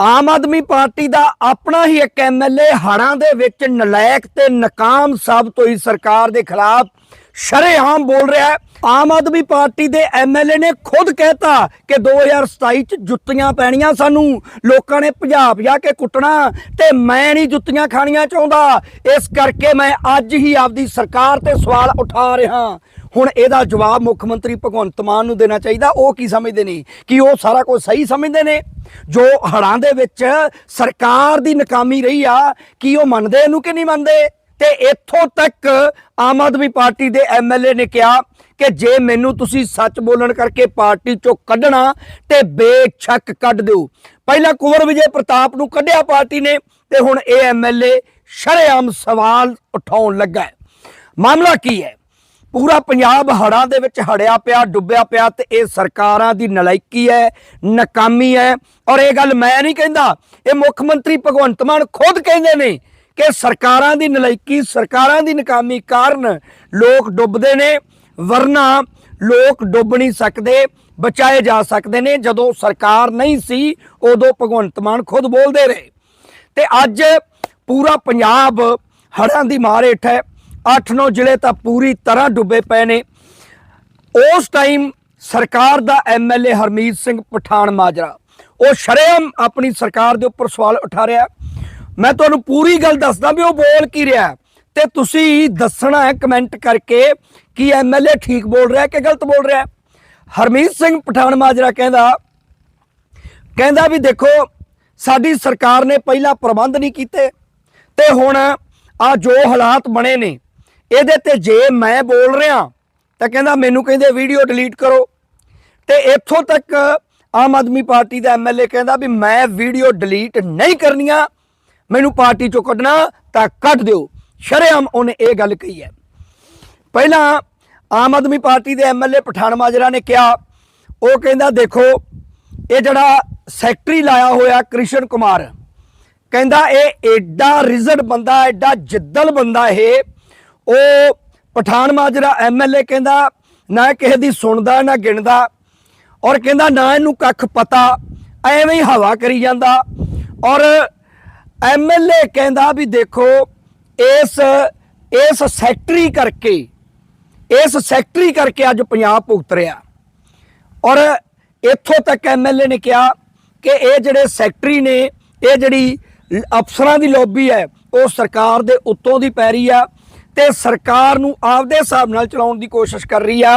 ਆਮ Aadmi party ਦਾ ਆਪਣਾ ਹੀ ਇੱਕ MLA ਹੜਾਂ ਦੇ ਵਿੱਚ ਨਲਾਇਕ ਤੇ ਨਕਾਮ ਸਾਬਤ ਹੋਈ ਸਰਕਾਰ ਦੇ ਖਿਲਾਫ ਸ਼ਰੇਆਮ ਬੋਲ ਰਿਹਾ ਹੈ। ਆਮ ਆਦਮੀ ਪਾਰਟੀ ਦੇ ਐਮਐਲਏ ਨੇ ਖੁਦ ਕਹਿਤਾ ਕਿ 2027 ਚ ਜੁੱਤੀਆਂ ਪੈਣੀਆਂ ਸਾਨੂੰ। ਲੋਕਾਂ ਨੇ ਭਜਾ ਭਜਾ ਕੇ ਕੁੱਟਣਾ ਤੇ ਮੈਂ ਨਹੀਂ ਜੁੱਤੀਆਂ ਖਾਣੀਆਂ ਚਾਹੁੰਦਾ। ਇਸ ਕਰਕੇ ਮੈਂ ਅੱਜ ਹੀ ਆਪਦੀ ਸਰਕਾਰ ਤੇ ਸਵਾਲ ਉਠਾ ਰਿਹਾ। ਹੁਣ ਇਹਦਾ ਜਵਾਬ ਮੁੱਖ ਮੰਤਰੀ ਭਗਵੰਤ ਮਾਨ ਨੂੰ ਦੇਣਾ ਚਾਹੀਦਾ। ਉਹ ਕੀ ਸਮਝਦੇ ਨੇ? ਕਿ ਉਹ ਸਾਰਾ ਕੁਝ ਸਹੀ ਸਮਝਦੇ ਨੇ? ਜੋ ਹੜਾਂ ਦੇ ਵਿੱਚ ਸਰਕਾਰ ਦੀ ਨਾਕਾਮੀ ਰਹੀ ਆ, ਕੀ ਉਹ ਮੰਨਦੇ ਇਹਨੂੰ ਕਿ ਨਹੀਂ ਮੰਨਦੇ? ਤੇ ਇੱਥੋਂ ਤੱਕ ਆਮ ਆਦਮੀ ਪਾਰਟੀ ਦੇ ਐਮਐਲਏ ਨੇ ਕਿਹਾ ਕਿ ਜੇ ਮੈਨੂੰ ਤੁਸੀਂ ਸੱਚ ਬੋਲਣ ਕਰਕੇ ਪਾਰਟੀ ਚੋਂ ਕੱਢਣਾ ਤੇ ਬੇਸ਼ੱਕ ਕੱਢ ਦਿਓ। ਪਹਿਲਾਂ ਕੁੰਵਰ ਵਿਜੇ ਪ੍ਰਤਾਪ ਨੂੰ ਕੱਢਿਆ ਪਾਰਟੀ ਨੇ ਤੇ ਹੁਣ ਇਹ ਐਮਐਲਏ ਸ਼ਰੇਆਮ ਸਵਾਲ ਉਠਾਉਣ ਲੱਗਾ ਮਾਮਲਾ ਕੀ ਹੈ? ਪੂਰਾ ਪੰਜਾਬ ਹੜਾਂ ਦੇ ਵਿੱਚ ਹੜਿਆ ਪਿਆ, ਡੁੱਬਿਆ ਪਿਆ ਤੇ ਇਹ ਸਰਕਾਰਾਂ ਦੀ ਨਲਾਇਕੀ ਹੈ, ਨਾਕਾਮੀ ਹੈ ਔਰ ਇਹ ਗੱਲ ਮੈਂ ਨਹੀਂ ਕਹਿੰਦਾ, ਇਹ ਮੁੱਖ ਮੰਤਰੀ ਭਗਵੰਤ ਮਾਨ ਖੁਦ ਕਹਿੰਦੇ ਨੇ ਕਿ ਸਰਕਾਰਾਂ ਦੀ ਨਲਾਇਕੀ, ਸਰਕਾਰਾਂ ਦੀ ਨਾਕਾਮੀ ਕਾਰਨ ਲੋਕ ਡੁੱਬਦੇ ਨੇ, ਵਰਨਾ ਲੋਕ ਡੁੱਬ ਨਹੀਂ ਸਕਦੇ, ਬਚਾਏ ਜਾ ਸਕਦੇ ਨੇ, ਜਦੋਂ ਸਰਕਾਰ ਨਹੀਂ ਸੀ, ਉਦੋਂ ਭਗਵੰਤ ਮਾਨ ਖੁਦ ਬੋਲਦੇ ਰਹੇ। ਤੇ ਅੱਜ ਪੂਰਾ ਪੰਜਾਬ ਹੜ੍ਹਾਂ ਦੀ ਮਾਰ ਹੇਠ ਹੈ 8-9 ਜ਼ਿਲ੍ਹੇ ਤਾਂ ਪੂਰੀ ਤਰ੍ਹਾਂ ਡੁੱਬੇ ਪਏ ਨੇ। ਉਸ ਟਾਈਮ ਸਰਕਾਰ ਦਾ ਐਮਐਲਏ ਹਰਮੀਤ ਸਿੰਘ ਪਠਾਨ ਮਾਜਰਾ, ਉਹ ਸ਼ਰੇਮ ਆਪਣੀ ਸਰਕਾਰ ਦੇ ਉੱਪਰ ਸਵਾਲ ਉਠਾ ਰਿਹਾ ਮੈਂ ਤੁਹਾਨੂੰ ਪੂਰੀ ਗੱਲ ਦੱਸਦਾ ਵੀ ਉਹ ਬੋਲ ਕੀ ਰਿਹਾ ਤੇ ਤੁਸੀਂ ਦੱਸਣਾ ਹੈ ਕਮੈਂਟ ਕਰਕੇ ਕਿ ਐਮਐਲਏ ਠੀਕ ਬੋਲ ਰਿਹਾ ਕਿ ਗਲਤ ਬੋਲ ਰਿਹਾ ਹਰਮੀਤ ਸਿੰਘ ਪਠਾਨ ਮਾਜਰਾ ਕਹਿੰਦਾ ਕਹਿੰਦਾ ਵੀ ਦੇਖੋ, ਸਾਡੀ ਸਰਕਾਰ ਨੇ ਪਹਿਲਾਂ ਪ੍ਰਬੰਧ ਨਹੀਂ ਕੀਤੇ ਤੇ ਹੁਣ ਆ ਜੋ ਹਾਲਾਤ ਬਣੇ ਨੇ ਇਹਦੇ ਤੇ ਜੇ ਮੈਂ ਬੋਲ ਰਿਹਾ ਤਾਂ ਕਹਿੰਦਾ ਮੈਨੂੰ ਕਹਿੰਦੇ ਵੀਡੀਓ ਡਿਲੀਟ ਕਰੋ। ਤੇ ਇੱਥੋਂ ਤੱਕ ਆਮ ਆਦਮੀ ਪਾਰਟੀ ਦਾ ਐਮਐਲਏ ਕਹਿੰਦਾ ਵੀ ਮੈਂ ਵੀਡੀਓ ਡਿਲੀਟ ਨਹੀਂ ਕਰਨੀਆਂ, ਮੈਨੂੰ ਪਾਰਟੀ ਚੋਂ ਕੱਢਣਾ ਤਾਂ ਕੱਢ ਦਿਓ। ਸ਼ਰੇਆਮ ਉਹਨੇ ਇਹ ਗੱਲ ਕਹੀ ਹੈ। ਪਹਿਲਾਂ ਆਮ ਆਦਮੀ ਪਾਰਟੀ ਦੇ ਐਮਐਲਏ ਪਠਾਨ ਮਾਜਰਾ ਨੇ ਕਿਹਾ, ਉਹ ਕਹਿੰਦਾ ਦੇਖੋ, ਇਹ ਜਿਹੜਾ ਸੈਕਟਰੀ ਲਾਇਆ ਹੋਇਆ ਕ੍ਰਿਸ਼ਨ ਕੁਮਾਰ, ਕਹਿੰਦਾ ਇਹ ਐਡਾ ਰਿਜ਼ਡ ਬੰਦਾ ਐਡਾ ਜਿੱਦਲ ਬੰਦਾ ਇਹ ਉਹ ਪਠਾਨ ਮਾਜਰਾ ਐਮਐਲਏ ਕਹਿੰਦਾ, ਨਾ ਕਿਸੇ ਦੀ ਸੁਣਦਾ, ਨਾ ਗਿਣਦਾ। ਔਰ ਕਹਿੰਦਾ, ਨਾ ਇਹਨੂੰ ਕੱਖ ਪਤਾ, ਐਵੇਂ ਹੀ ਹਵਾ ਕਰੀ ਜਾਂਦਾ। ਔਰ ਐਮਐਲਏ ਕਹਿੰਦਾ ਵੀ ਦੇਖੋ, ਇਸ ਇਸ ਸੈਕਟਰੀ ਕਰਕੇ, ਇਸ ਸੈਕਟਰੀ ਕਰਕੇ ਅੱਜ ਪੰਜਾਬ ਭੁਗਤ ਰਿਹਾ। ਔਰ ਇੱਥੋਂ ਤੱਕ ਐਮਐਲਏ ਨੇ ਕਿਹਾ ਕਿ ਇਹ ਜਿਹੜੇ ਸੈਕਟਰੀ ਨੇ, ਇਹ ਜਿਹੜੀ ਅਫਸਰਾਂ ਦੀ ਲੌਬੀ ਹੈ, ਉਹ ਸਰਕਾਰ ਦੇ ਉੱਤੋਂ ਦੀ ਪੈ ਰਹੀ ਆ। ਤੇ ਸਰਕਾਰ ਨੂੰ ਆਪਦੇ ਹਿਸਾਬ ਨਾਲ ਚਲਾਉਣ ਦੀ ਕੋਸ਼ਿਸ਼ ਕਰ ਰਹੀ ਆ।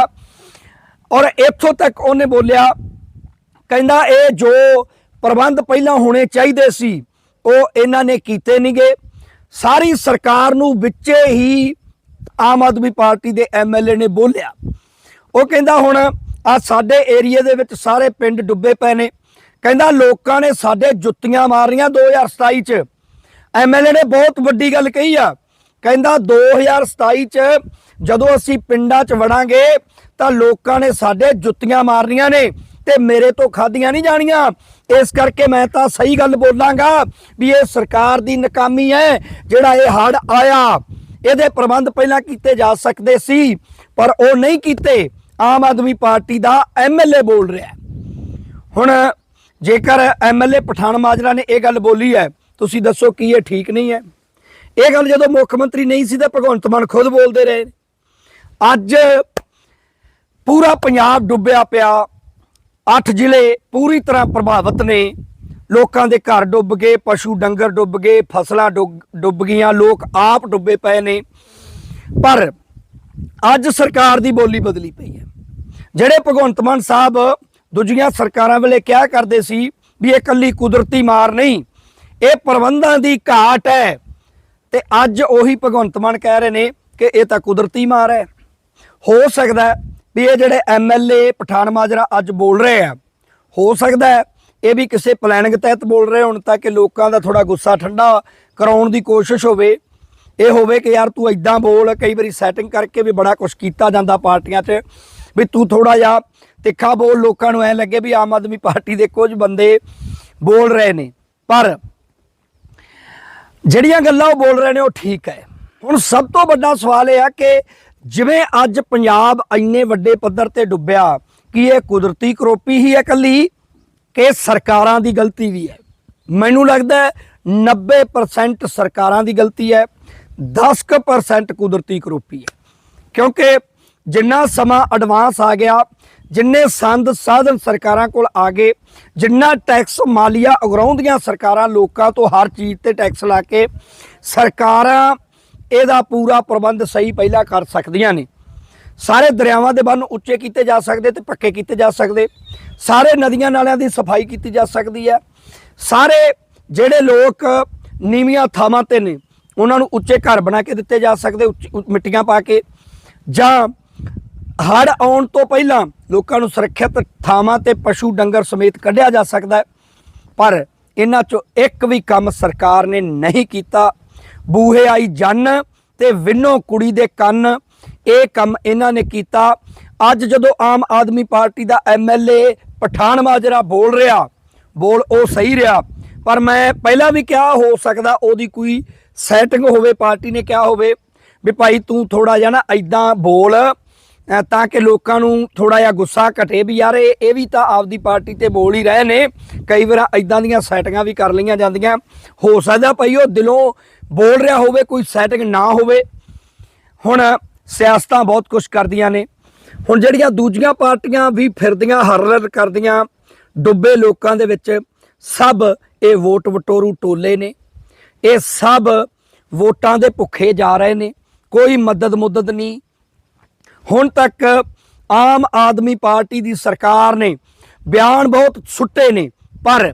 ਔਰ ਇੱਥੋਂ ਤੱਕ ਉਹਨੇ ਬੋਲਿਆ, ਕਹਿੰਦਾ ਇਹ ਜੋ ਪ੍ਰਬੰਧ ਪਹਿਲਾਂ ਹੋਣੇ ਚਾਹੀਦੇ ਸੀ, ਉਹ ਇਹਨਾਂ ਨੇ ਕੀਤੇ ਨਹੀਂਗੇ ਸਾਰੀ ਸਰਕਾਰ ਨੂੰ ਵਿੱਚੇ ਹੀ ਆਮ ਆਦਮੀ ਪਾਰਟੀ ਦੇ ਐਮਐਲਏ ਨੇ ਬੋਲਿਆ। ਉਹ ਕਹਿੰਦਾ ਹੁਣ ਆ ਸਾਡੇ ਏਰੀਆ ਦੇ ਵਿੱਚ ਸਾਰੇ ਪਿੰਡ ਡੁੱਬੇ ਪਏ ਨੇ। ਕਹਿੰਦਾ ਲੋਕਾਂ ਨੇ ਸਾਡੇ ਜੁੱਤੀਆਂ ਮਾਰੀਆਂ 2027 ਚ। ਐਮਐਲਏ ਨੇ ਬਹੁਤ ਵੱਡੀ ਗੱਲ ਕਹੀ ਆ। ਕਹਿੰਦਾ 2027 ਚ ਜਦੋਂ ਅਸੀਂ ਪਿੰਡਾਂ ਚ ਵੜਾਂਗੇ ਤਾਂ ਲੋਕਾਂ ਨੇ ਸਾਡੇ ਜੁੱਤੀਆਂ ਮਾਰਨੀਆਂ ਨੇ ਤੇ ਮੇਰੇ ਤੋਂ ਖਾਧੀਆਂ ਨਹੀਂ ਜਾਣੀਆਂ। ਇਸ ਕਰਕੇ ਮੈਂ ਤਾਂ ਸਹੀ ਗੱਲ ਬੋਲਾਂਗਾ ਵੀ ਇਹ ਸਰਕਾਰ ਦੀ ਨਕਾਮੀ ਹੈ, ਜਿਹੜਾ ਇਹ ਹੜ ਆਇਆ। ਇਹਦੇ ਪ੍ਰਬੰਧ ਪਹਿਲਾਂ ਕੀਤੇ ਜਾ ਸਕਦੇ ਸੀ, ਪਰ ਉਹ ਨਹੀਂ ਕੀਤੇ। ਆਮ ਆਦਮੀ ਪਾਰਟੀ ਦਾ ਐਮਐਲਏ ਬੋਲ ਰਿਹਾ। ਹੁਣ ਜੇਕਰ ਐਮਐਲਏ ਪਠਾਨ ਮਾਜਰਾ ਨੇ ਇਹ ਗੱਲ ਬੋਲੀ ਹੈ, ਤੁਸੀਂ ਦੱਸੋ ਕੀ ਇਹ ਠੀਕ ਨਹੀਂ ਹੈ? ਇਹ ਗੱਲ ਜਦੋਂ ਮੁੱਖ ਮੰਤਰੀ ਨਹੀਂ ਸੀ ਤਾਂ ਭਗਵੰਤ ਮਾਨ ਖੁਦ ਬੋਲਦੇ ਰਹੇ ਅੱਜ ਪੂਰਾ ਪੰਜਾਬ ਡੁੱਬਿਆ ਪਿਆ। ਅੱਠ ਜ਼ਿਲ੍ਹੇ ਪੂਰੀ ਤਰ੍ਹਾਂ ਪ੍ਰਭਾਵਿਤ ਨੇ। ਲੋਕਾਂ ਦੇ ਘਰ ਡੁੱਬ ਗਏ, ਪਸ਼ੂ ਡੰਗਰ ਡੁੱਬ ਗਏ, ਫਸਲਾਂ ਡੁੱਬ ਡੁੱਬ ਗਈਆਂ, ਲੋਕ ਆਪ ਡੁੱਬੇ ਪਏ ਨੇ। ਪਰ ਅੱਜ ਸਰਕਾਰ ਦੀ ਬੋਲੀ ਬਦਲੀ ਪਈ ਹੈ। ਜਿਹੜੇ ਭਗਵੰਤ ਮਾਨ ਸਾਹਿਬ ਦੂਜੀਆਂ ਸਰਕਾਰਾਂ ਵੇਲੇ ਕਿਹਾ ਕਰਦੇ ਸੀ ਵੀ ਇਹ ਕੱਲੀ ਕੁਦਰਤੀ ਮਾਰ ਨਹੀਂ, ਇਹ ਪ੍ਰਬੰਧਾਂ ਦੀ ਘਾਟ ਹੈ। ਤੇ ਅੱਜ ਉਹੀ ਭਗਵੰਤ ਮਾਨ ਕਹਿ ਰਹੇ ਨੇ ਕਿ ਇਹ ਤਾਂ ਕੁਦਰਤੀ ਮਾਰ ਹੈ। ਹੋ ਸਕਦਾ ਵੀ ਇਹ ਜਿਹੜੇ ਐਮਐਲਏ ਪਠਾਨ ਮਾਜਰਾ ਅੱਜ ਬੋਲ ਰਹੇ ਆ, ਹੋ ਸਕਦਾ ਹੈ ਇਹ ਵੀ ਕਿਸੇ ਪਲੈਨਿੰਗ ਤਹਿਤ ਬੋਲ ਰਹੇ ਹੋਣ ਤਾਂ ਕਿ ਲੋਕਾਂ ਦਾ ਥੋੜਾ ਗੁੱਸਾ ਠੰਡਾ ਕਰਾਉਣ ਦੀ ਕੋਸ਼ਿਸ਼ ਹੋਵੇ। ਇਹ ਹੋਵੇ ਕਿ ਯਾਰ ਤੂੰ ਇਦਾਂ ਬੋਲ, ਕਈ ਵਾਰੀ ਸੈਟਿੰਗ ਕਰਕੇ ਵੀ ਬੜਾ ਕੁਝ ਕੀਤਾ ਜਾਂਦਾ ਪਾਰਟੀਆਂ 'ਚ, ਵੀ ਤੂੰ ਥੋੜਾ ਜਿਹਾ ਤਿੱਖਾ ਬੋਲ, ਲੋਕਾਂ ਨੂੰ ਐ ਲੱਗੇ ਵੀ ਆਮ ਆਦਮੀ ਪਾਰਟੀ ਦੇ ਕੁਝ ਬੰਦੇ ਬੋਲ ਰਹੇ ਨੇ। ਪਰ ਜਿਹੜੀਆਂ ਗੱਲਾਂ ਉਹ ਬੋਲ ਰਹੇ ਨੇ ਉਹ ਠੀਕ ਹੈ। ਹੁਣ ਸਭ ਤੋਂ ਵੱਡਾ ਸਵਾਲ ਇਹ ਆ ਕਿ ਜਿਵੇਂ ਅੱਜ ਪੰਜਾਬ ਇੰਨੇ ਵੱਡੇ ਪੱਧਰ ਤੇ ਡੁੱਬਿਆ, ਕਿ ਇਹ ਕੁਦਰਤੀ ਕਰੋਪੀ ਹੀ ਹੈ ਕੱਲੀ ਕਿ ਸਰਕਾਰਾਂ ਦੀ ਗਲਤੀ ਵੀ ਹੈ? ਮੈਨੂੰ ਲੱਗਦਾ ਹੈ 90% ਸਰਕਾਰਾਂ ਦੀ ਗਲਤੀ ਹੈ 10% ਕੁਦਰਤੀ ਕਰੋਪੀ ਹੈ। ਕਿਉਂਕਿ ਜਿੰਨਾ ਸਮਾਂ ਐਡਵਾਂਸ ਆ ਗਿਆ ਜਿੰਨੇ ਸੰਦ ਸਾਧਨ ਸਰਕਾਰਾਂ ਕੋਲ ਆ ਗਏ, ਜਿੰਨਾ ਟੈਕਸ ਮਾਲੀਆ ਉਗਰਾਉਂਦੀਆਂ ਸਰਕਾਰਾਂ ਲੋਕਾਂ ਤੋਂ ਹਰ ਚੀਜ਼ ਤੇ ਟੈਕਸ ਲਾ ਕੇ, ਸਰਕਾਰਾਂ ਇਹਦਾ ਪੂਰਾ ਪ੍ਰਬੰਧ ਸਹੀ ਪਹਿਲਾਂ ਕਰ ਸਕਦੀਆਂ ਨੇ। ਸਾਰੇ ਦਰਿਆਵਾਂ ਦੇ ਬੰਨ ਉੱਚੇ ਕੀਤੇ ਜਾ ਸਕਦੇ ਤੇ ਪੱਕੇ ਕੀਤੇ ਜਾ ਸਕਦੇ। ਸਾਰੇ ਨਦੀਆਂ ਨਾਲਿਆਂ ਦੀ ਸਫ਼ਾਈ ਕੀਤੀ ਜਾ ਸਕਦੀ ਹੈ। ਸਾਰੇ ਜਿਹੜੇ ਲੋਕ ਨੀਵੀਆਂ ਥਾਵਾਂ ਤੇ ਨੇ, ਉਹਨਾਂ ਨੂੰ ਉੱਚੇ ਘਰ ਬਣਾ ਕੇ ਦਿੱਤੇ ਜਾ ਸਕਦੇ, ਉੱਚ- ਮਿੱਟੀਆਂ ਪਾ ਕੇ, ਜਾਂ ਹੜ ਆਉਣ ਤੋਂ ਪਹਿਲਾਂ ਲੋਕਾਂ ਨੂੰ ਸੁਰੱਖਿਅਤ ਥਾਵਾਂ ਤੇ ਪਸ਼ੂ ਡੰਗਰ ਸਮੇਤ ਕੱਢਿਆ ਜਾ ਸਕਦਾ ਹੈ। ਪਰ ਇਹਨਾਂ ਚੋਂ ਇੱਕ ਵੀ ਕੰਮ ਸਰਕਾਰ ਨੇ ਨਹੀਂ ਕੀਤਾ। ਬੂਹੇ ਆਈ ਜਨ ਤੇ ਵਿੰਨੋ ਕੁੜੀ ਦੇ ਕੰਨ। ਇਹ ਕੰਮ ਇਹਨਾਂ ਨੇ ਕੀਤਾ। ਅੱਜ ਜਦੋਂ ਆਮ ਆਦਮੀ ਪਾਰਟੀ ਦਾ ਐਮਐਲਏ ਪਠਾਨ ਮਾਜਰਾ ਬੋਲ ਰਿਹਾ, ਬੋਲ ਉਹ ਸਹੀ ਰਿਹਾ। ਪਰ ਮੈਂ ਪਹਿਲਾਂ ਵੀ ਕਿਹਾ ਹੋ ਸਕਦਾ ਉਹਦੀ ਕੋਈ ਸੈਟਿੰਗ ਹੋਵੇ, ਪਾਰਟੀ ਨੇ ਕਿਹਾ ਹੋਵੇ ਵੀ ਭਾਈ ਤੂੰ ਥੋੜਾ ਜਿਹਾ ਨਾ ਐਦਾਂ ਬੋਲ। ਤਾਂ ਕਿ ਲੋਕਾਂ ਨੂੰ ਥੋੜਾ ਜਿਹਾ ਗੁੱਸਾ ਘਟੇ ਵੀ ਯਾਰ, ਇਹ ਇਹ ਵੀ ਤਾਂ ਆਪਦੀ ਪਾਰਟੀ ਤੇ ਬੋਲ ਹੀ ਰਹੇ ਨੇ। ਕਈ ਵਾਰ ਐਦਾਂ ਦੀਆਂ ਸੈਟਿੰਗਾਂ ਵੀ ਕਰ ਲਈਆਂ ਜਾਂਦੀਆਂ। ਹੋ ਸਕਦਾ ਭਾਈ ਉਹ ਦਿਲੋਂ ਬੋਲ ਰਿਹਾ ਹੋਵੇ, ਕੋਈ ਸੈਟਿੰਗ ਨਾ ਹੋਵੇ। ਹੁਣ ਸਿਆਸਤਾਂ ਬਹੁਤ ਕੁਝ ਕਰਦੀਆਂ ਨੇ। ਹੁਣ ਜਿਹੜੀਆਂ ਦੂਜੀਆਂ ਪਾਰਟੀਆਂ ਵੀ ਫਿਰਦੀਆਂ ਹਰਲਰ ਕਰਦੀਆਂ, ਡੁੱਬੇ ਲੋਕਾਂ ਦੇ ਵਿੱਚ, ਸਭ ਇਹ ਵੋਟ ਵਟੋਰੂ ਟੋਲੇ ਨੇ। ਇਹ ਸਭ ਵੋਟਾਂ ਦੇ ਭੁੱਖੇ ਜਾ ਰਹੇ ਨੇ। ਕੋਈ ਮਦਦ ਮੁਦਦ ਨਹੀਂ। ਹੁਣ ਤੱਕ ਆਮ ਆਦਮੀ ਪਾਰਟੀ ਦੀ ਸਰਕਾਰ ਨੇ ਬਿਆਨ ਬਹੁਤ ਸੁੱਟੇ ਨੇ, ਪਰ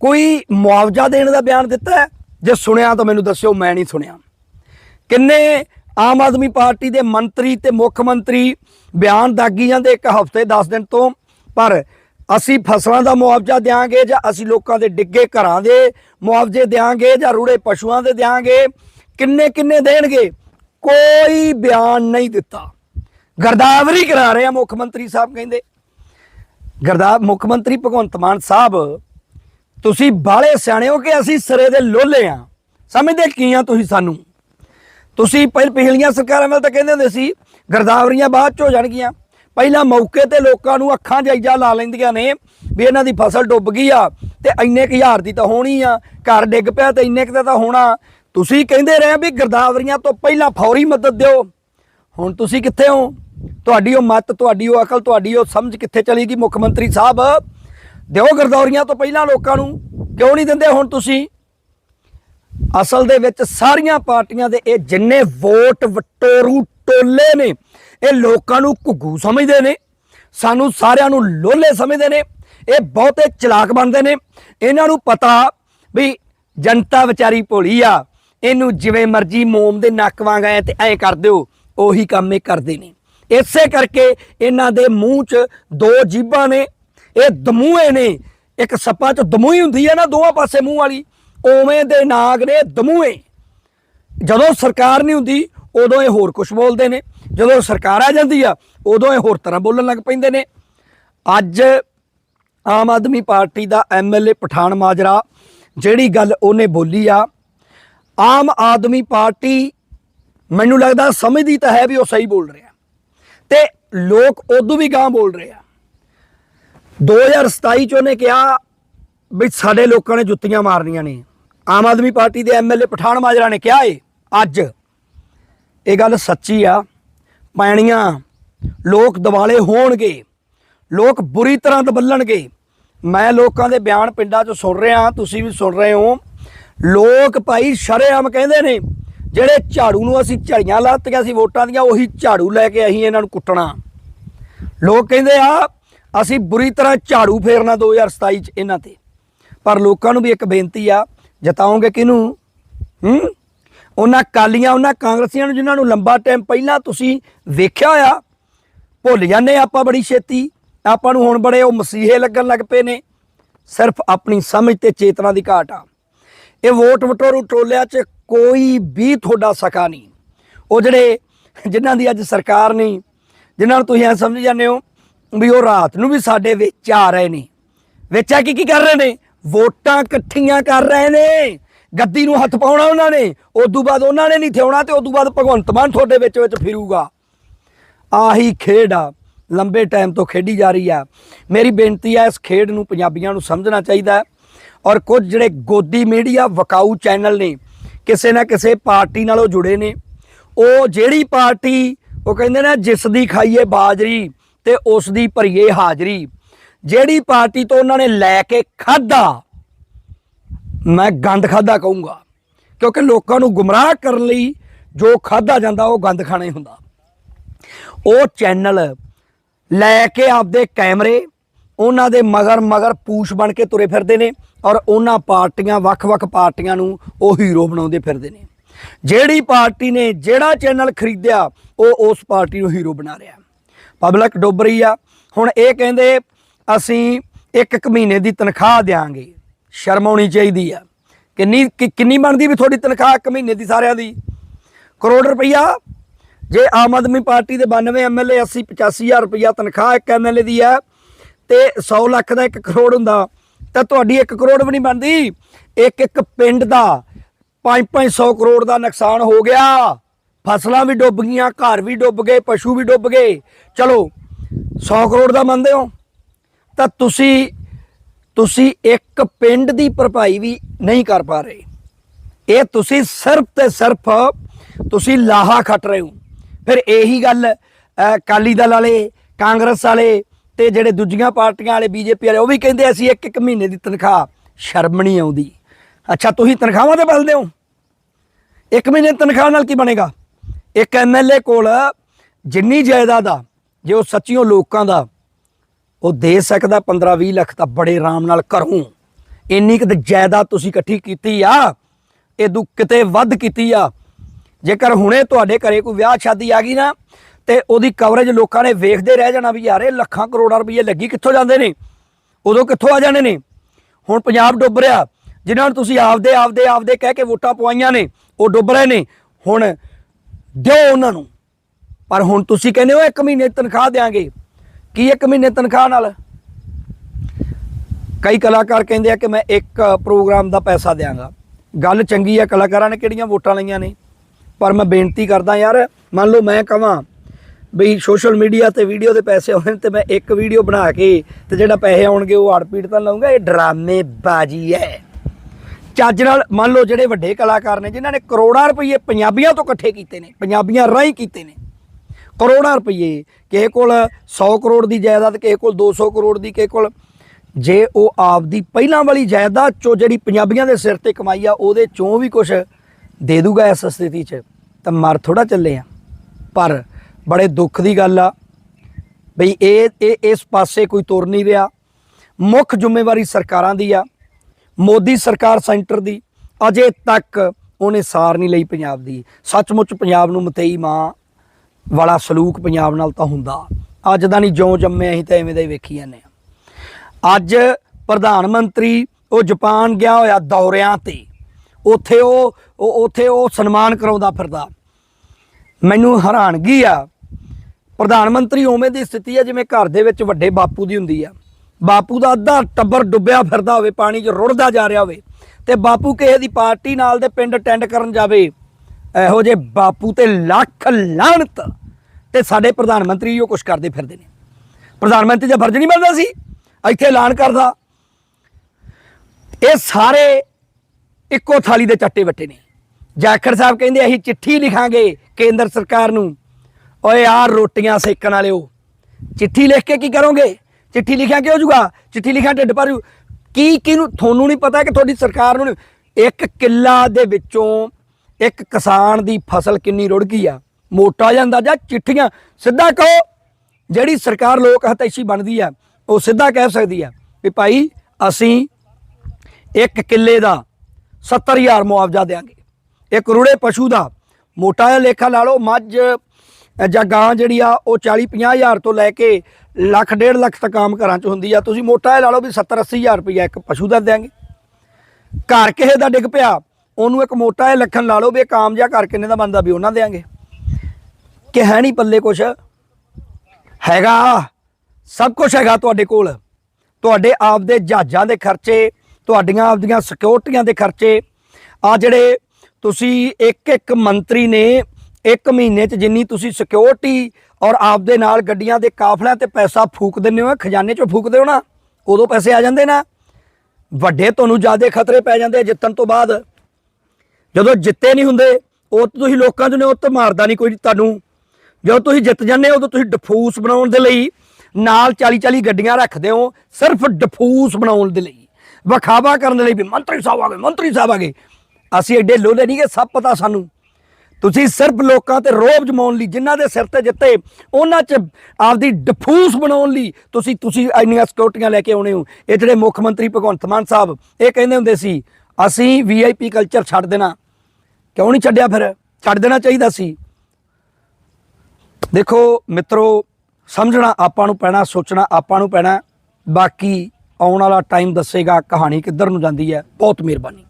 ਕੋਈ ਮੁਆਵਜ਼ਾ ਦੇਣ ਦਾ ਬਿਆਨ ਦਿੱਤਾ ਹੈ? ਜੇ ਸੁਣਿਆ ਤਾਂ ਮੈਨੂੰ ਦੱਸਿਓ, ਮੈਂ ਨਹੀਂ ਸੁਣਿਆ। ਕਿੰਨੇ ਆਮ ਆਦਮੀ ਪਾਰਟੀ ਦੇ ਮੰਤਰੀ ਤੇ ਮੁੱਖ ਮੰਤਰੀ ਬਿਆਨ ਦਾਗੀ ਜਾਂਦੇ ਇੱਕ ਹਫ਼ਤੇ 10 ਦਿਨ ਤੋਂ, ਪਰ ਅਸੀਂ ਫਸਲਾਂ ਦਾ ਮੁਆਵਜ਼ਾ ਦਿਆਂਗੇ ਜਾਂ ਅਸੀਂ ਲੋਕਾਂ ਦੇ ਡਿੱਗੇ ਘਰਾਂ ਦੇ ਮੁਆਵਜ਼ੇ ਦਿਆਂਗੇ ਜਾਂ ਰੂੜੇ ਪਸ਼ੂਆਂ ਦੇ ਦਿਆਂਗੇ? ਕਿੰਨੇ ਕਿੰਨੇ ਦੇਣਗੇ? ਕੋਈ ਬਿਆਨ ਨਹੀਂ ਦਿੱਤਾ। ਗਰਦਾਵਰੀ ਕਰਾ ਰਹੇ ਆ ਮੁੱਖ ਮੰਤਰੀ ਸਾਹਿਬ ਕਹਿੰਦੇ। ਗਰਦਾਵ ਮੁੱਖ ਮੰਤਰੀ ਭਗਵੰਤ ਮਾਨ ਸਾਹਿਬ, ਤੁਸੀਂ ਬਾਲੇ ਸਿਆਣੇ ਹੋ ਕਿ ਅਸੀਂ ਸਿਰੇ ਦੇ ਲੋਲੇ ਆ। ਸਮਝਦੇ ਕੀ ਆ ਤੁਸੀਂ ਸਾਨੂੰ? ਤੁਸੀਂ ਪਹਿਲ ਪਿਛਲੀਆਂ ਸਰਕਾਰਾਂ ਵੱਲ ਤਾਂ ਕਹਿੰਦੇ ਹੁੰਦੇ ਸੀ, ਗਰਦਾਵਰੀਆਂ ਬਾਅਦ ਚ ਹੋ ਜਾਣਗੀਆਂ। ਪਹਿਲਾਂ ਮੌਕੇ ਤੇ ਲੋਕਾਂ ਨੂੰ ਅੱਖਾਂ ਜਾਈਜਾ ਲਾ ਲੈਂਦੀਆਂ ਨੇ ਵੀ ਇਹਨਾਂ ਦੀ ਫਸਲ ਡੁੱਬ ਗਈ ਆ ਤੇ ਇੰਨੇ ਕੁ ਹਜ਼ਾਰ ਦੀ ਤਾਂ ਹੋਣੀ ਆ, ਘਰ ਡਿੱਗ ਪਿਆ ਤੇ ਇੰਨੇ ਕੁ ਦਾ ਤਾਂ ਹੋਣਾ। ਤੁਸੀਂ ਕਹਿੰਦੇ ਰਹੇ ਵੀ ਗਰਦਾਵਰੀਆਂ ਤੋਂ ਪਹਿਲਾਂ ਫੌਰੀ ਮਦਦ ਦਿਓ। ਹੁਣ ਤੁਸੀਂ ਕਿੱਥੇ ਹੋ? ਤੁਹਾਡੀ ਉਹ ਮਤ, ਤੁਹਾਡੀ ਉਹ ਅਕਲ, ਤੁਹਾਡੀ ਉਹ ਸਮਝ ਕਿੱਥੇ ਚਲੀ ਗਈ ਮੁੱਖ ਮੰਤਰੀ ਸਾਹਿਬ? ਦਿਓ ਗਰਦੌਰੀਆਂ ਤੋਂ ਪਹਿਲਾਂ ਲੋਕਾਂ ਨੂੰ, ਕਿਉਂ ਨਹੀਂ ਦਿੰਦੇ ਹੁਣ ਤੁਸੀਂ? ਅਸਲ ਦੇ ਵਿੱਚ ਸਾਰੀਆਂ ਪਾਰਟੀਆਂ ਦੇ ਇਹ ਜਿੰਨੇ ਵੋਟ ਵਟੋਰੂ ਟੋਲੇ ਨੇ, ਇਹ ਲੋਕਾਂ ਨੂੰ ਘੁੱਗੂ ਸਮਝਦੇ ਨੇ, ਸਾਨੂੰ ਸਾਰਿਆਂ ਨੂੰ ਲੋਲੇ ਸਮਝਦੇ ਨੇ, ਇਹ ਬਹੁਤੇ ਚਲਾਕ ਬਣਦੇ ਨੇ। ਇਹਨਾਂ ਨੂੰ ਪਤਾ ਵੀ ਜਨਤਾ ਵਿਚਾਰੀ ਭੋਲੀ ਆ, ਇਹਨੂੰ ਜਿਵੇਂ ਮਰਜ਼ੀ ਮੋਮ ਦੇ ਨੱਕ ਵਾਂਗ ਐ ਤੇ ਐ ਕਰ ਦਿਓ, ਉਹੀ ਕੰਮ ਇਹ ਕਰਦੇ ਨੇ। ਇਸੇ ਕਰਕੇ ਇਹਨਾਂ ਦੇ ਮੂੰਹ 'ਚ ਦੋ ਜੀਭਾਂ ਨੇ, ਇਹ ਦਮੂਹੇ ਨੇ। ਇੱਕ ਸੱਪਾਂ 'ਚ ਦਮੂਹੀ ਹੁੰਦੀ ਹੈ ਨਾ, ਦੋਵਾਂ ਪਾਸੇ ਮੂੰਹ ਵਾਲੀ। ਉਵੇਂ ਦੇ ਨਾਗ ਨੇ ਦਮੂਹੇ ਜਦੋਂ ਸਰਕਾਰ ਨਹੀਂ ਹੁੰਦੀ, ਉਦੋਂ ਇਹ ਹੋਰ ਕੁਝ ਬੋਲਦੇ ਨੇ। ਜਦੋਂ ਸਰਕਾਰ ਆ ਜਾਂਦੀ ਆ, ਉਦੋਂ ਇਹ ਹੋਰ ਤਰ੍ਹਾਂ ਬੋਲਣ ਲੱਗ ਪੈਂਦੇ ਨੇ। ਅੱਜ ਆਮ ਆਦਮੀ ਪਾਰਟੀ ਦਾ ਐਮਐਲਏ ਪਠਾਨ ਮਾਜਰਾ, ਜਿਹੜੀ ਗੱਲ ਉਹਨੇ ਬੋਲੀ ਆ, ਆਮ ਆਦਮੀ ਪਾਰਟੀ ਮੈਨੂੰ ਲੱਗਦਾ ਸਮਝਦੀ ਤਾਂ ਹੈ ਵੀ ਉਹ ਸਹੀ ਬੋਲ ਰਿਹਾ। ਤੇ ਲੋਕ ਉਦੋਂ ਵੀ ਗਾਂ ਬੋਲ ਰਹੇ ਆ। 2027 ਚ ਉਹਨੇ ਕਿਹਾ ਵੀ ਸਾਡੇ ਲੋਕਾਂ ਨੇ ਜੁੱਤੀਆਂ ਮਾਰਨੀਆਂ ਨੇ। ਆਮ ਆਦਮੀ ਪਾਰਟੀ ਦੇ ਐਮਐਲਏ ਪਠਾਨ ਮਾਜਰਾ ਨੇ ਕਿਹਾ ਏ, ਅੱਜ। ਇਹ ਗੱਲ ਸੱਚੀ ਆ। ਪੈਣੀਆਂ, ਲੋਕ ਦਿਵਾਲੇ ਹੋਣਗੇ। ਲੋਕ ਬੁਰੀ ਤਰ੍ਹਾਂ ਦਬੱਲਣਗੇ। ਮੈਂ ਲੋਕਾਂ ਦੇ ਬਿਆਨ ਪਿੰਡਾਂ 'ਚ ਸੁਣ ਰਿਹਾ, ਤੁਸੀਂ ਵੀ ਸੁਣ ਰਹੇ ਹੋ। ਲੋਕ ਭਾਈ ਸ਼ਰੇਆਮ ਕਹਿੰਦੇ ਨੇ ਜਿਹੜੇ ਝਾੜੂ ਨੂੰ ਅਸੀਂ ਝੜੀਆਂ ਲਾਤੀਆਂ ਸੀ ਵੋਟਾਂ ਦੀਆਂ, ਉਹੀ ਝਾੜੂ ਲੈ ਕੇ ਅਸੀਂ ਇਹਨਾਂ ਨੂੰ ਕੁੱਟਣਾ। ਲੋਕ ਕਹਿੰਦੇ ਆ, ਅਸੀਂ ਬੁਰੀ ਤਰ੍ਹਾਂ ਝਾੜੂ ਫੇਰਨਾ 2027 ਚ ਇਹਨਾਂ ਤੇ। ਪਰ ਲੋਕਾਂ ਨੂੰ ਵੀ ਇੱਕ ਬੇਨਤੀ ਆ ਜਤਾਓਗੇ ਕਿਹਨੂੰ? ਹੂੰ? ਉਹਨਾਂ ਕਾਲੀਆਂ ਉਹਨਾਂ ਕਾਂਗਰਸੀਆਂ ਨੂੰ ਜਿਨ੍ਹਾਂ ਨੂੰ ਲੰਬਾ ਟਾਈਮ ਪਹਿਲਾਂ ਤੁਸੀਂ ਵੇਖਿਆ ਹੋਇਆ ਭੁੱਲ ਜਾਂਦੇ ਆਪਾਂ ਬੜੀ ਛੇਤੀ। ਆਪਾਂ ਨੂੰ ਹੁਣ ਬੜੇ ਉਹ ਮਸੀਹੇ ਲੱਗਣ ਲੱਗ ਪਏ ਨੇ। ਸਿਰਫ ਆਪਣੀ ਸਮਝ ਤੇ ਚੇਤਨਾ ਦੀ ਘਾਟ ਆ। ਇਹ ਵੋਟ ਵਟੋਰੂ ਟੋਲਿਆਂ 'ਚ ਕੋਈ ਵੀ ਤੁਹਾਡਾ ਸਕਾ ਨਹੀਂ। ਉਹ ਜਿਹੜੇ, ਜਿਨ੍ਹਾਂ ਦੀ ਅੱਜ ਸਰਕਾਰ ਨਹੀਂ, ਜਿਨ੍ਹਾਂ ਨੂੰ ਤੁਸੀਂ ਐ ਸਮਝ ਜਾਂਦੇ ਹੋ ਵੀ ਉਹ ਰਾਤ ਨੂੰ ਵੀ ਸਾਡੇ ਵਿੱਚ ਆ ਰਹੇ ਨੇ। ਵਿੱਚ ਆ ਕੀ ਕੀ ਕਰ ਰਹੇ ਨੇ? ਵੋਟਾਂ ਇਕੱਠੀਆਂ ਕਰ ਰਹੇ ਨੇ। ਗੱਦੀ ਨੂੰ ਹੱਥ ਪਾਉਣਾ ਉਹਨਾਂ ਨੇ। ਉਦੋਂ ਬਾਅਦ ਉਹਨਾਂ ਨੇ ਨਹੀਂ ਥਿਉਣਾ ਤੇ ਉਦੋਂ ਬਾਅਦ ਭਗਵੰਤ ਮਾਨ ਤੁਹਾਡੇ ਵਿੱਚ ਵਿੱਚ ਫਿਰੂਗਾ। ਆਹੀ ਖੇਡ ਆ। ਲੰਬੇ ਟਾਈਮ ਤੋਂ ਖੇਡੀ ਜਾ ਰਹੀ ਆ। ਮੇਰੀ ਬੇਨਤੀ ਆ, ਇਸ ਖੇਡ ਨੂੰ ਪੰਜਾਬੀਆਂ ਨੂੰ ਸਮਝਣਾ ਚਾਹੀਦਾ ਔਰ ਕੁਝ ਜਿਹੜੇ ਗੋਦੀ ਮੀਡੀਆ ਵਕਾਊ ਚੈਨਲ ਨੇ ਕਿਸੇ ਨਾ ਕਿਸੇ ਪਾਰਟੀ ਨਾਲੋਂ ਜੁੜੇ ਨੇ। ਉਹ ਜਿਹੜੀ ਪਾਰਟੀ, ਉਹ ਕਹਿੰਦੇ ਨੇ ਜਿਸ ਦੀ ਖਾਈਏ ਬਾਜਰੀ ਤੇ ਉਸ ਦੀ ਭਰੀਏ ਹਾਜ਼ਰੀ। ਜਿਹੜੀ ਪਾਰਟੀ ਤੋਂ ਉਹਨਾਂ ਨੇ ਲੈ ਕੇ ਖਾਦਾ ਮੈਂ ਗੰਦ ਖਾਦਾ ਕਹੂੰਗਾ। ਕਿਉਂਕਿ ਲੋਕਾਂ ਨੂੰ ਗੁੰਮਰਾਹ ਕਰਨ ਲਈ ਜੋ ਖਾਦਾ ਜਾਂਦਾ, ਉਹ ਗੰਦ ਖਾਣਾ ਹੀ ਹੁੰਦਾ। ਉਹ ਚੈਨਲ ਲੈ ਕੇ ਆਪਦੇ ਕੈਮਰੇ ਉਹਨਾਂ ਦੇ ਮਗਰ ਮਗਰ ਪੂਛ ਬਣ ਕੇ ਤੁਰੇ ਫਿਰਦੇ ਨੇ ਔਰ ਉਹਨਾਂ ਪਾਰਟੀਆਂ ਵੱਖ-ਵੱਖ ਪਾਰਟੀਆਂ ਨੂੰ ਉਹ ਹੀਰੋ ਬਣਾਉਂਦੇ ਫਿਰਦੇ ਨੇ। ਜਿਹੜੀ ਪਾਰਟੀ ਨੇ ਜਿਹੜਾ ਚੈਨਲ ਖਰੀਦਿਆ, ਉਹ ਉਸ ਪਾਰਟੀ ਨੂੰ ਹੀਰੋ ਬਣਾ ਰਿਹਾ। ਪਬਲਿਕ ਡੁੱਬ ਰਹੀ ਆ। ਹੁਣ ਇਹ ਕਹਿੰਦੇ, ਅਸੀਂ ਇੱਕ ਇੱਕ ਮਹੀਨੇ ਦੀ ਤਨਖਾਹ ਦੇਾਂਗੇ ਸ਼ਰਮ ਆਉਣੀ ਚਾਹੀਦੀ ਆ। ਕਿੰਨੀ, ਕਿ- ਕਿੰਨੀ ਬਣਦੀ ਵੀ ਤੁਹਾਡੀ ਤਨਖਾਹ ਇੱਕ ਮਹੀਨੇ ਦੀ ਸਾਰਿਆਂ ਦੀ? ਕਰੋੜ ਰੁਪਈਆ? ਜੇ ਆਮ ਆਦਮੀ ਪਾਰਟੀ ਦੇ 92 ਐਮਐਲਏ 80 85000 ਰੁਪਈਆ ਤਨਖਾਹ ਇੱਕ ਐਮਐਲਏ ਦੀ ਆ ਤੇ 100 ਲੱਖ ਦਾ 1 ਕਰੋੜ ਹੁੰਦਾ ਤਾਂ ਤੁਹਾਡੀ 1 ਕਰੋੜ ਵੀ ਨਹੀਂ ਬਣਦੀ। ਇੱਕ ਇੱਕ ਪਿੰਡ ਦਾ 5-500 ਕਰੋੜ ਦਾ ਨੁਕਸਾਨ ਹੋ ਗਿਆ। ਫਸਲਾਂ ਵੀ ਡੁੱਬ ਗਈਆਂ ਘਰ ਵੀ ਡੁੱਬ ਗਏ ਪਸ਼ੂ ਵੀ ਡੁੱਬ ਗਏ। ਚਲੋ 100 ਕਰੋੜ ਦਾ ਮੰਨਦੇ ਹੋ? ਤਾਂ ਤੁਸੀਂ ਤੁਸੀਂ ਇੱਕ ਪਿੰਡ ਦੀ ਭਰਪਾਈ ਵੀ ਨਹੀਂ ਕਰ ਪਾ ਰਹੇ। ਇਹ ਤੁਸੀਂ ਸਿਰਫ ਤੇ ਸਿਰਫ ਤੁਸੀਂ ਲਾਹਾ ਖੱਟ ਰਹੇ ਹੋ। ਫਿਰ ਇਹੀ ਗੱਲ ਅਹ, ਅਕਾਲੀ ਦਲ ਵਾਲੇ ਕਾਂਗਰਸ ਵਾਲੇ ਤੇ ਜਿਹੜੇ ਦੂਜੀਆਂ ਪਾਰਟੀਆਂ ਵਾਲੇ ਬੀਜੇਪੀ ਵਾਲੇ, ਉਹ ਵੀ ਕਹਿੰਦੇ ਅਸੀਂ ਇੱਕ ਇੱਕ ਮਹੀਨੇ ਦੀ ਤਨਖਾਹ ਸ਼ਰਮ ਨਹੀਂ ਆਉਂਦੀ। ਅੱਛਾ, ਤੁਸੀਂ ਤਨਖਾਹਾਂ ਤੇ ਬਲਦੇ ਹੋ? ਇੱਕ ਮਹੀਨੇ ਤਨਖਾਹ ਨਾਲ ਕੀ ਬਣੇਗਾ? ਇੱਕ ਐਮਐਲਏ ਕੋਲ ਜਿੰਨੀ ਜਾਇਦਾਦ ਆ, ਜੇ ਉਹ ਸੱਚੀਓ ਲੋਕਾਂ ਦਾ, ਉਹ ਦੇ ਸਕਦਾ 15 20 ਲੱਖ ਤਾਂ ਬੜੇ ਆਰਾਮ ਨਾਲ ਘਰੋਂ। ਇੰਨੀ ਕਿ ਜਾਇਦਾਦ ਤੁਸੀਂ ਇਕੱਠੀ ਕੀਤੀ ਆ, ਇਹ ਦੂ ਕਿਤੇ ਵੱਧ ਕੀਤੀ ਆ। ਜੇਕਰ ਹੁਣੇ ਤੁਹਾਡੇ ਘਰੇ ਕੋਈ ਵਿਆਹ ਸ਼ਾਦੀ ਆ ਗਈ ਨਾ ਤੇ ਉਹਦੀ ਕਵਰੇਜ ਲੋਕਾਂ ਨੇ ਵੇਖਦੇ ਰਹਿ ਜਾਣਾ ਵੀ ਯਾਰ ਇਹ ਲੱਖਾਂ ਕਰੋੜਾਂ ਰੁਪਏ ਲੱਗੀ ਕਿੱਥੋਂ ਜਾਂਦੇ ਨੇ? ਉਦੋਂ ਕਿੱਥੋਂ ਆ ਜਾਣੇ ਨੇ? ਹੁਣ ਪੰਜਾਬ ਡੁੱਬ ਰਿਹਾ। ਜਿਨ੍ਹਾਂ ਨੂੰ ਤੁਸੀਂ ਆਪਦੇ ਆਪਦੇ ਆਪਦੇ ਕਹਿ ਕੇ ਵੋਟਾਂ ਪਵਾਈਆਂ ਨੇ, ਉਹ ਡੁੱਬ ਰਹੇ ਨੇ। ਹੁਣ ਦਿਓ ਉਹਨਾਂ ਨੂੰ। ਪਰ ਹੁਣ ਤੁਸੀਂ ਕਹਿੰਦੇ ਹੋ ਇੱਕ ਮਹੀਨੇ ਤਨਖਾਹ ਦੇਾਂਗੇ ਕੀ ਇੱਕ ਮਹੀਨੇ ਤਨਖਾਹ ਨਾਲ? ਕਈ ਕਲਾਕਾਰ ਕਹਿੰਦੇ ਆ ਕਿ ਮੈਂ ਇੱਕ ਪ੍ਰੋਗਰਾਮ ਦਾ ਪੈਸਾ ਦਿਆਂਗਾ। ਗੱਲ ਚੰਗੀ ਆ, ਕਲਾਕਾਰਾਂ ਨੇ ਕਿਹੜੀਆਂ ਵੋਟਾਂ ਲਈਆਂ ਨੇ? ਪਰ ਮੈਂ ਬੇਨਤੀ ਕਰਦਾ ਯਾਰ, ਮੰਨ ਲਓ ਮੈਂ ਕਹਾਂ ਬਈ ਸੋਸ਼ਲ ਮੀਡੀਆ ਤੇ ਵੀਡੀਓ ਦੇ ਪੈਸੇ ਆਉਣ ਤੇ ਮੈਂ ਇੱਕ ਵੀਡੀਓ ਬਣਾ ਕੇ ਤੇ ਜਿਹੜਾ ਪੈਸੇ ਆਉਣਗੇ ਉਹ ਹੜਪੀੜ ਤਾਂ ਲਾਉਂਗਾ, ਇਹ ਡਰਾਮੇ ਬਾਜੀ ਹੈ। ਚੱਜ ਨਾਲ ਮੰਨ ਲਓ ਜਿਹੜੇ ਵੱਡੇ ਕਲਾਕਾਰ ਨੇ, ਜਿਨ੍ਹਾਂ ਨੇ ਕਰੋੜਾਂ ਰੁਪਏ ਪੰਜਾਬੀਆਂ ਤੋਂ ਇਕੱਠੇ ਕੀਤੇ ਨੇ, ਪੰਜਾਬੀਆਂ ਰਾਹੀਂ ਕੀਤੇ ਨੇ। ਕਰੋੜਾਂ ਰੁਪਏ ਕਿਸੇ ਕੋਲ 100 ਕਰੋੜ ਦੀ ਜਾਇਦਾਦ, ਕਿਸੇ ਕੋਲ 200 ਕਰੋੜ ਦੀ, ਕਿਸੇ ਕੋਲ ਜੇ ਉਹ ਆਪਦੀ ਪਹਿਲਾਂ ਵਾਲੀ ਜਾਇਦਾਦ ਚੋਂ ਜਿਹੜੀ ਪੰਜਾਬੀਆਂ ਦੇ ਸਿਰ ਤੇ ਕਮਾਈ ਆ, ਉਹਦੇ ਚੋਂ ਵੀ ਕੁਝ ਦੇ ਦੂਗਾ ਇਸ ਸਥਿਤੀ 'ਚ, ਤਾਂ ਮਰ ਥੋੜਾ ਚੱਲੇ ਆ। ਪਰ ਬੜੇ ਦੁੱਖ ਦੀ ਗੱਲ ਆ। ਬਈ ਇਹ ਇਹ, ਇਸ ਪਾਸੇ ਕੋਈ ਤੁਰ ਨਹੀਂ ਰਿਹਾ। ਮੁੱਖ ਜ਼ਿੰਮੇਵਾਰੀ ਸਰਕਾਰਾਂ ਦੀ ਆ। ਮੋਦੀ ਸਰਕਾਰ ਸੈਂਟਰ ਦੀ। ਅਜੇ ਤੱਕ ਉਹਨੇ ਸਾਰ ਨਹੀਂ ਲਈ ਪੰਜਾਬ ਦੀ। ਸੱਚਮੁੱਚ ਪੰਜਾਬ ਨੂੰ ਮਤਈ ਮਾਂ ਵਾਲਾ ਸਲੂਕ ਪੰਜਾਬ ਨਾਲ ਤਾਂ ਹੁੰਦਾ। ਅੱਜ ਦਾ ਨਹੀਂ ਜਿਉਂ ਜੰਮੇ ਅਸੀਂ ਤਾਂ ਐਵੇਂ ਦਾ ਹੀ ਵੇਖੀ ਜਾਂਦੇ ਆ ਅੱਜ ਪ੍ਰਧਾਨ ਮੰਤਰੀ ਉਹ ਜਾਪਾਨ ਗਿਆ ਹੋਇਆ ਦੌਰਿਆਂ ਤੇ। ਉੱਥੇ ਉਹ, ਉਹ- ਉੱਥੇ ਉਹ ਸਨਮਾਨ ਕਰਾਉਂਦਾ ਫਿਰਦਾ। ਮੈਨੂੰ ਹੈਰਾਨਗੀ ਆ। ਪ੍ਰਧਾਨ ਮੰਤਰੀ ਉਵੇਂ ਦੀ ਸਥਿਤੀ ਆ ਜਿਵੇਂ ਘਰ ਦੇ ਵਿੱਚ ਵੱਡੇ ਬਾਪੂ ਦੀ ਹੁੰਦੀ ਆ। ਬਾਪੂ ਦਾ ਅੱਧਾ ਟੱਬਰ ਡੁੱਬਿਆ ਫਿਰਦਾ ਹੋਵੇ, ਪਾਣੀ 'ਚ ਰੁੜਦਾ ਜਾ ਰਿਹਾ ਹੋਵੇ ਤੇ ਬਾਪੂ ਕਿਸੇ ਦੀ ਪਾਰਟੀ ਨਾਲ ਦੇ ਪਿੰਡ ਅਟੈਂਡ ਕਰਨ ਜਾਵੇ, ਇਹੋ ਜੇ ਬਾਪੂ ਤੇ ਲੱਖ ਲਾਹਨਤ ਤੇ ਸਾਡੇ ਪ੍ਰਧਾਨ ਮੰਤਰੀ ਉਹ ਕੁਝ ਕਰਦੇ ਫਿਰਦੇ ਨੇ। ਪ੍ਰਧਾਨ ਮੰਤਰੀ ਦਾ ਫਰਜ਼ ਨਹੀਂ ਬਣਦਾ ਸੀ, ਇੱਥੇ ਐਲਾਨ ਕਰਦਾ। ਇਹ ਸਾਰੇ ਇੱਕੋ ਥਾਲੀ ਦੇ ਚੱਟੇ ਵੱਟੇ ਨੇ। ਜਾਖੜ ਸਾਹਿਬ ਕਹਿੰਦੇ ਅਸੀਂ ਚਿੱਠੀ ਲਿਖਾਂਗੇ ਕੇਂਦਰ ਸਰਕਾਰ ਨੂੰ। ਓਏ ਆ ਰੋਟੀਆਂ ਸੇਕਣ ਵਾਲਿਓ, ਚਿੱਠੀ ਲਿਖ ਕੇ ਕੀ ਕਰੋਗੇ? ਚਿੱਠੀ ਲਿਖਿਆ ਕਿਉਂ ਜੂਗਾ? ਚਿੱਠੀ ਲਿਖਿਆ ਢਿੱਡ ਭਰੂ ਕੀ ਕਿਹਨੂੰ, ਤੁਹਾਨੂੰ ਨਹੀਂ ਪਤਾ ਕਿ ਤੁਹਾਡੀ ਸਰਕਾਰ ਨੂੰ ਇੱਕ ਕਿੱਲਾ ਦੇ ਵਿੱਚੋਂ ਇੱਕ ਕਿਸਾਨ ਦੀ ਫਸਲ ਕਿੰਨੀ ਰੁੜ ਗਈ ਆ? ਮੋਟਾ ਜਾਂਦਾ ਜਾਂ ਚਿੱਠੀਆਂ ਸਿੱਧਾ ਕਹੋ। ਜਿਹੜੀ ਸਰਕਾਰ ਲੋਕ ਹਤੈਸ਼ੀ ਬਣਦੀ ਆ, ਉਹ ਸਿੱਧਾ ਕਹਿ ਸਕਦੀ ਆ ਵੀ ਭਾਈ ਅਸੀਂ ਇੱਕ ਕਿੱਲੇ ਦਾ 70000 ਮੁਆਵਜ਼ਾ ਦੇਾਂਗੇ ਇੱਕ ਰੁੜੇ ਪਸ਼ੂ ਦਾ ਮੋਟਾ ਜਿਹਾ ਲੇਖਾ ਲਾ ਲਓ, ਮੱਝ ਜਾਂ ਗਾਂ ਜਿਹੜੀ ਆ, ਉਹ 40 50000 ਤੋਂ ਲੈ ਕੇ ਲੱਖ, ਡੇਢ ਲੱਖ ਤੱਕ ਆਮ ਘਰਾਂ 'ਚ ਹੁੰਦੀ ਆ। ਤੁਸੀਂ ਮੋਟਾ ਜਿਹਾ ਲਾ ਲਓ ਵੀ 70 80000 ਰੁਪਇਆ ਇੱਕ ਪਸ਼ੂ ਦਾ ਦੇਾਂਗੇ ਘਰ ਕਿਸੇ ਦਾ ਡਿੱਗ ਪਿਆ, ਉਹਨੂੰ ਇੱਕ ਮੋਟਾ ਜਿਹਾ ਲੱਖਣ ਲਾ ਲਓ ਵੀ ਇੱਕ ਆਮ ਜਿਹਾ ਘਰ ਕਿੰਨੇ ਦਾ ਬੰਦਾ ਵੀ ਉਹਨਾਂ ਦੇਾਂਗੇ ਕਿ ਹੈ ਨਹੀਂ ਪੱਲੇ ਕੁਛ? ਹੈਗਾ, ਸਭ ਕੁਝ ਹੈਗਾ ਤੁਹਾਡੇ ਕੋਲ। ਤੁਹਾਡੇ ਆਪਦੇ ਜਹਾਜ਼ਾਂ ਦੇ ਖਰਚੇ, ਤੁਹਾਡੀਆਂ ਆਪਦੀਆਂ ਸਿਕਿਉਰਟੀਆਂ ਦੇ ਖਰਚੇ ਆ ਜਿਹੜੇ ਤੁਸੀਂ ਇੱਕ ਇੱਕ ਮੰਤਰੀ ਨੇ ਇੱਕ ਮਹੀਨੇ 'ਚ ਜਿੰਨੀ ਤੁਸੀਂ ਸਿਕਿਉਰਟੀ ਔਰ ਆਪਦੇ ਨਾਲ ਗੱਡੀਆਂ ਦੇ ਕਾਫਲਿਆਂ ਤੇ ਪੈਸਾ ਫੂਕ ਦਿੰਦੇ ਹੋ ਖਜ਼ਾਨੇ 'ਚੋਂ ਫੂਕਦੇ ਹੋ ਨਾ, ਉਦੋਂ ਪੈਸੇ ਆ ਜਾਂਦੇ ਨਾ। ਵੱਡੇ ਤੁਹਾਨੂੰ ਜ਼ਿਆਦਾ ਖਤਰੇ ਪੈ ਜਾਂਦੇ ਜਿੱਤਣ ਤੋਂ ਬਾਅਦ। ਜਦੋਂ ਜਿੱਤੇ ਨਹੀਂ ਹੁੰਦੇ, ਉਹ ਤੁਸੀਂ ਲੋਕਾਂ ਚ ਨੇ, ਉਹ ਤਾਂ ਮਾਰਦਾ ਨਹੀਂ ਕੋਈ ਤੁਹਾਨੂੰ। ਜਦੋਂ ਤੁਸੀਂ ਜਿੱਤ ਜਾਂਦੇ ਹੋ, ਉਦੋਂ ਤੁਸੀਂ ਡਫੂਸ ਬਣਾਉਣ ਦੇ ਲਈ ਨਾਲ 40 40 ਗੱਡੀਆਂ ਰੱਖਦੇ ਹੋ, ਸਿਰਫ ਡਫੂਸ ਬਣਾਉਣ ਦੇ ਲਈ। ਵਿਖਾਵਾ ਕਰਨ ਦੇ ਲਈ ਵੀ ਮੰਤਰੀ ਸਾਹਿਬ ਆ ਗਏ, ਮੰਤਰੀ ਸਾਹਿਬ ਆ ਗਏ। ਅਸੀਂ ਐਡੇ ਲੋਲੇ ਨਹੀਂ ਕਿ ਸਭ ਪਤਾ ਸਾਨੂੰ। ਤੁਸੀਂ ਸਿਰਫ ਲੋਕਾਂ ਤੇ ਰੋਬ ਜਮਾਉਣ ਲਈ, ਜਿਨ੍ਹਾਂ ਦੇ ਸਿਰ ਤੇ ਜਿੱਤੇ, ਉਹਨਾਂ 'ਚ ਆਪਦੀ ਡਫੂਸ ਬਣਾਉਣ ਲਈ ਤੁਸੀਂ ਤੁਸੀਂ ਇੰਨੀਆਂ ਸਿਕਿਉਰਟੀਆਂ ਲੈ ਕੇ ਆਉਣੇ ਹੋ। ਇਹ ਜਿਹੜੇ ਮੁੱਖ ਮੰਤਰੀ ਭਗਵੰਤ ਮਾਨ ਸਾਹਿਬ, ਇਹ ਕਹਿੰਦੇ ਹੁੰਦੇ ਸੀ, ਅਸੀਂ ਵੀਆਈਪੀ ਕਲਚਰ ਛੱਡ ਦੇਣਾ। ਕਿਉਂ ਨਹੀਂ ਛੱਡਿਆ ਫਿਰ? ਛੱਡ ਦੇਣਾ ਚਾਹੀਦਾ ਸੀ। ਦੇਖੋ ਮਿੱਤਰੋ, ਸਮਝਣਾ ਆਪਾਂ ਨੂੰ ਪੈਣਾ, ਸੋਚਣਾ ਆਪਾਂ ਨੂੰ ਪੈਣਾ। ਬਾਕੀ ਆਉਣ ਵਾਲਾ ਟਾਈਮ ਦੱਸੇਗਾ ਕਹਾਣੀ ਕਿੱਧਰ ਨੂੰ ਜਾਂਦੀ ਹੈ। ਬਹੁਤ ਮਿਹਰਬਾਨੀ।